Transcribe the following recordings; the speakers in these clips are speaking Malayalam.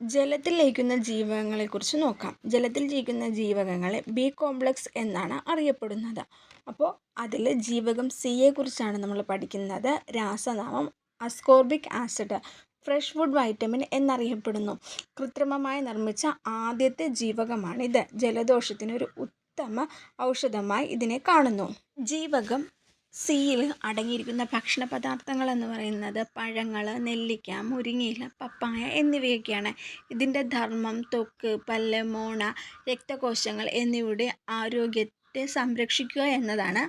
ജലത്തിൽ ലയിക്കുന്ന ജീവകങ്ങളെക്കുറിച്ച് നോക്കാം. ജലത്തിൽ ജീവിക്കുന്ന ജീവകങ്ങളെ ബി കോംപ്ലക്സ് എന്നാണ് അറിയപ്പെടുന്നത്. അപ്പോൾ അതിൽ ജീവകം സിയെ കുറിച്ചാണ് നമ്മൾ പഠിക്കുന്നത്. രാസനാമം ascorbic acid fresh wood vitamin എന്നറിയപ്പെടുന്നു. കൃത്രിമമായി നിർമ്മിച്ച ആദ്യത്തെ ജീവകമാണിത്. ജലദോഷത്തിന് ഒരു ഉത്തമ ഔഷധമായി ഇതിനെ കാണുന്നു. ജീവകം സിയിൽ അടങ്ങിയിരിക്കുന്ന ഭക്ഷണ പദാർത്ഥങ്ങൾ എന്ന് പറയുന്നത് പഴങ്ങൾ നെല്ലിക്ക മുരിങ്ങയില പപ്പായ എന്നിവയൊക്കെയാണ്. ഇതിന്റെ ധർമ്മം തൊക്ക് പല്ല് മോണ രക്തകോശങ്ങൾ എന്നിവയുടെ ആരോഗ്യത്തെ സംരക്ഷിക്കുക എന്നതാണ്.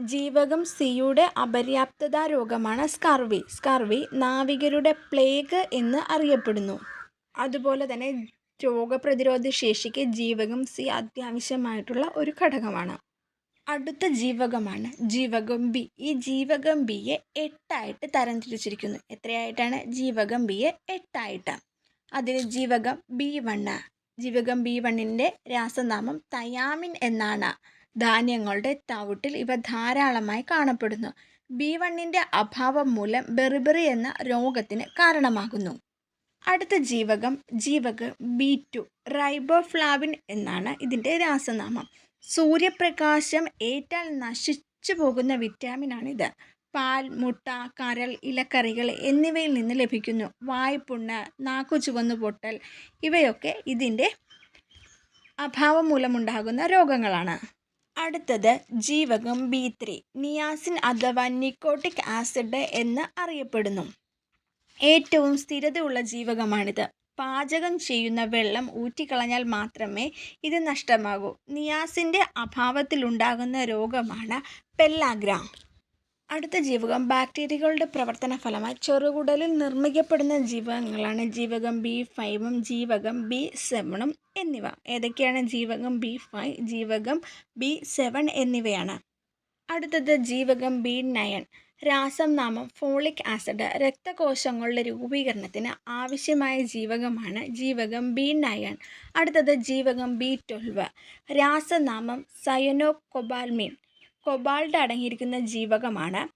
ജീവകം സിയുടെ അപര്യാപ്തത രോഗമാണ് സ്കർവി. സ്കർവി നാവികരുടെ പ്ലേഗ് എന്ന് അറിയപ്പെടുന്നു. അതുപോലെ തന്നെ രോഗപ്രതിരോധ ശേഷിക്ക് ജീവകം സി അത്യാവശ്യമായിട്ടുള്ള ഒരു ഘടകമാണ്. അടുത്ത ജീവകമാണ് ജീവകം ബി ഈ ജീവകം ബിയെ എട്ടായിട്ട് തരംതിരിച്ചിരിക്കുന്നു. എത്രയായിട്ടാണ്? ജീവകം ബിയെ എട്ടായിട്ട്. അതിൽ ജീവകം ബി വണ്ണ് ജീവകം ബി വണ്ണിന്റെ രാസനാമം തയാമിൻ എന്നാണ്. ധാന്യങ്ങളുടെ തവിട്ടിൽ ഇവ ധാരാളമായി കാണപ്പെടുന്നു. ബി വണ്ണിന്റെ അഭാവം മൂലം ബെറിബെറി എന്ന രോഗത്തിന് കാരണമാകുന്നു. അടുത്ത ജീവകം ജീവകം ബി ടു. റൈബോഫ്ലാവിൻ എന്നാണ് ഇതിന്റെ രാസനാമം. സൂര്യപ്രകാശം ഏറ്റാൽ നശിച്ചു പോകുന്ന വിറ്റാമിനാണിത്. പാൽ മുട്ട കരൽ ഇലക്കറികൾ എന്നിവയിൽ നിന്ന് ലഭിക്കുന്നു. വായ്പുണ്ണ് നാക്കു ചുവന്നു പൊട്ടൽ ഇവയൊക്കെ ഇതിന്റെ അഭാവം മൂലമുണ്ടാകുന്ന രോഗങ്ങളാണ്. അടുത്തത് ജീവകം ബി ത്രീ നിയാസിൻ അഥവാ നിക്കോട്ടിക് ആസിഡ് എന്ന് അറിയപ്പെടുന്നു. ഏറ്റവും സ്ഥിരതയുള്ള ജീവകമാണിത്. പാചകം ചെയ്യുന്ന വെള്ളം ഊറ്റിക്കളഞ്ഞാൽ മാത്രമേ ഇത് നഷ്ടമാകൂ. നിയാസിന്റെ അഭാവത്തിലുണ്ടാകുന്ന രോഗമാണ് പെല്ലാഗ്ര. അടുത്ത ജീവകം ബാക്ടീരിയകളുടെ പ്രവർത്തന ഫലമായി ചെറുകുടലിൽ നിർമ്മിക്കപ്പെടുന്ന ജീവകങ്ങളാണ് ജീവകം ബി ഫൈവും ജീവകം ബി സെവനും എന്നിവ. ഏതൊക്കെയാണ് ജീവകം ബി ഫൈവ് ജീവകം ബി സെവൻ എന്നിവയാണ്? അടുത്തത് ജീവകം ബി നയൻ. രാസം നാമം ഫോളിക് ആസിഡ് രക്തകോശങ്ങളുടെ രൂപീകരണത്തിന് ആവശ്യമായ ജീവകമാണ് ജീവകം ബി നയൻ. അടുത്തത് ജീവകം ബി ട്വൽവ്. രാസനാമം സയനോ കൊബാൽമിൻ കൊബാൾട്ട് അടങ്ങിയിരിക്കുന്ന ജീവകമാണ്.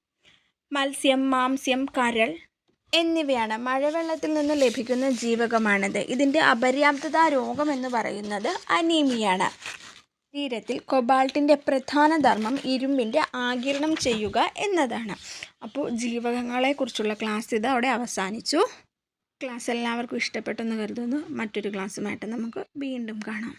മത്സ്യം മാംസ്യം കരൾ എന്നിവയാണ് മഴവെള്ളത്തിൽ നിന്ന് ലഭിക്കുന്ന ജീവകമാണിത്. ഇതിന്റെ അപര്യാപ്തത രോഗം എന്ന് പറയുന്നത് അനീമിയാണ്. ശരീരത്തിൽ കൊബാൾട്ടിന്റെ പ്രധാന ധർമ്മം ഇരുമ്പിന്റെ ആകിരണം ചെയ്യുക എന്നതാണ്. അപ്പോൾ ജീവകങ്ങളെക്കുറിച്ചുള്ള ക്ലാസ് ഇത് അവിടെ അവസാനിച്ചു. ക്ലാസ് എല്ലാവർക്കും ഇഷ്ടപ്പെട്ടെന്ന് കരുതുന്നു. മറ്റൊരു ക്ലാസ്സുമായിട്ട് നമുക്ക് വീണ്ടും കാണാം.